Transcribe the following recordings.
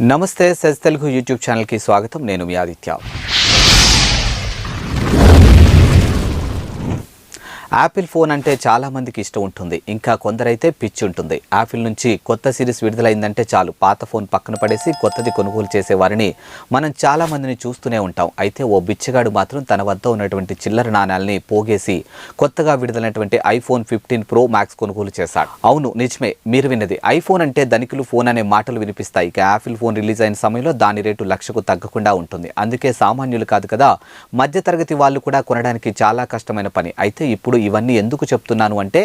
నమస్తే SEZ Telugu YouTube ఛానల్కి స్వాగతం నేను మీ ఆదిత్య యాపిల్ ఫోన్ అంటే చాలామందికి ఇష్టం ఉంటుంది. ఇంకా కొందరైతే పిచ్చి ఉంటుంది. యాపిల్ నుంచి కొత్త సిరీస్ విడుదలైందంటే చాలు. పాత ఫోన్ పక్కన పడేసి కొత్తది కొనుగోలు చేసే వారిని మనం చాలామందిని చూస్తూనే ఉంటాం. అయితే ఓ బిచ్చగాడు మాత్రం తన వద్ద ఉన్నటువంటి చిల్లర నాణాలని పోగేసి కొత్తగా విడుదలైనటువంటి ఐఫోన్ ఫిఫ్టీన్ ప్రో మ్యాక్స్ కొనుగోలు చేశాడు. అవును నిజమే. మీరు విన్నది. ఐఫోన్ అంటే ధనికులు ఫోన్ అనే మాటలు వినిపిస్తాయి. ఇక యాపిల్ ఫోన్ రిలీజ్ అయిన సమయంలో దాని రేటు లక్షకు తగ్గకుండా ఉంటుంది. అందుకే సామాన్యులు కాదు కదా మధ్యతరగతి వాళ్ళు కూడా కొనడానికి చాలా కష్టమైన పని. అయితే ఇప్పుడు ఇవన్నీ ఎందుకు చెప్తున్నాను అంటే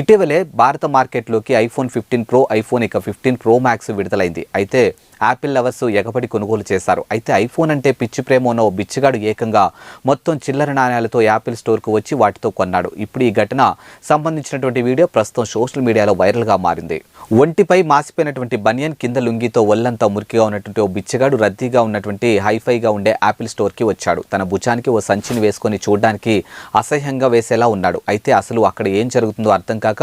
ఇటీవలే భారత మార్కెట్లోకి ఐఫోన్ ఫిఫ్టీన్ ప్రో ఐఫోన్ ఇక ఫిఫ్టీన్ ప్రో మ్యాక్స్ విడుదలైంది. అయితే యాపిల్ లవర్స్ ఎగబడి కొనుగోలు చేశారు. అయితే ఐఫోన్ అంటే పిచ్చి ప్రేమ ఉన్న ఓ బిచ్చగాడు ఏకంగా మొత్తం చిల్లర నాణ్యాలతో యాపిల్ స్టోర్కు వచ్చి వాటితో కొన్నాడు. ఇప్పుడు ఈ ఘటన సంబంధించినటువంటి వీడియో ప్రస్తుతం సోషల్ మీడియాలో వైరల్గా మారింది. ఒంటిపై మాసిపోయినటువంటి బనియన్ కింద లుంగితో ఒళ్ళంతా మురికిగా ఉన్నటువంటి ఓ బిచ్చగాడు రద్దీగా ఉన్నటువంటి హైఫైగా ఉండే యాపిల్ స్టోర్కి వచ్చాడు. తన భుజానికి ఓ సంచిని వేసుకొని చూడడానికి అసహ్యంగా వేసేలా ఉన్నాడు. అయితే అసలు అక్కడ ఏం జరుగుతుందో అర్థం కాక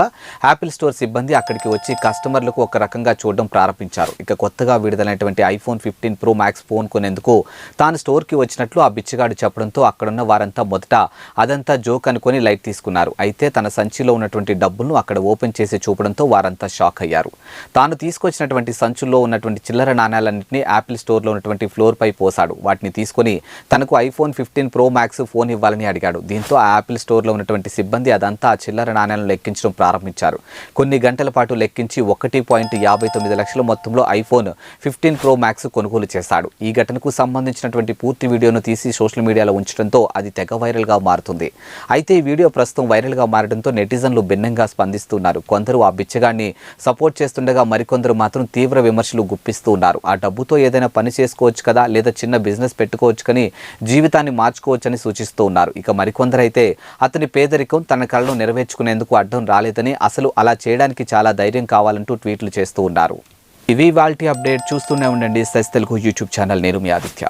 యాపిల్ స్టోర్ సిబ్బంది అక్కడికి వచ్చి కస్టమర్లకు ఒక రకంగా చూడడం ప్రారంభించారు. ఇక కొత్తగా విడుదల విడుదలైనటువంటి iPhone fifteen pro max phone కొనేందుకు తాను స్టోర్కి వచ్చినట్లు ఆ బిచ్చగాడు చెప్పడంతో అక్కడున్న వారంతా మొదట అదంతా జోక్ అనుకొని లైట్ తీసుకున్నారు. అయితే తన సంచిలో ఉన్నటువంటి డబ్బులను అక్కడ ఓపెన్ చేసి చూపడంతో వారంతా షాక్ అయ్యారు. తాను తీసుకొచ్చినటువంటి సంచుల్లో ఉన్నటువంటి చిల్లర నాణ్యాలన్నింటినీ యాపిల్ స్టోర్లో ఉన్నటువంటి ఫ్లోర్ పై పోసాడు వాటిని తీసుకొని తనకు iPhone fifteen pro max phone ఇవ్వాలని అడిగాడు. దీంతో ఆ యాపిల్ స్టోర్లో ఉన్నటువంటి సిబ్బంది అదంతా ఆ చిల్లర నాణ్యాలను లెక్కించడం ప్రారంభించారు. కొన్ని గంటల పాటు లెక్కించి ఒకటి పాయింట్ యాభై తొమ్మిది లక్షల మొత్తంలో ఐఫోన్ ఫిఫ్టీన్ ప్రో మ్యాక్స్ కొనుగోలు చేశాడు. ఈ ఘటనకు సంబంధించినటువంటి పూర్తి వీడియోను తీసి సోషల్ మీడియాలో ఉంచడంతో అది తెగ వైరల్గా మారుతుంది. అయితే ఈ వీడియో ప్రస్తుతం వైరల్గా మారడంతో నెటిజన్లు భిన్నంగా స్పందిస్తున్నారు. కొందరు ఆ బిచ్చగాన్ని సపోర్ట్ చేస్తుండగా మరికొందరు మాత్రం తీవ్ర విమర్శలు గుప్పిస్తూ ఉన్నారు. ఆ డబ్బుతో ఏదైనా పని చేసుకోవచ్చు కదా లేదా చిన్న బిజినెస్ పెట్టుకోవచ్చు కానీ జీవితాన్ని మార్చుకోవచ్చని సూచిస్తూ ఉన్నారు. ఇక మరికొందరైతే అతని పేదరికం తన కళను నెరవేర్చుకునేందుకు అడ్డం రాలేదని అసలు అలా చేయడానికి చాలా ధైర్యం కావాలంటూ ట్వీట్లు చేస్తూ ఉన్నారు. ఇవి వాల్టీ అప్డేట్ చూస్తూనే ఉండండి సెస్ తెలుగు యూట్యూబ్ ఛానల్ నేను మీ ఆదిత్య.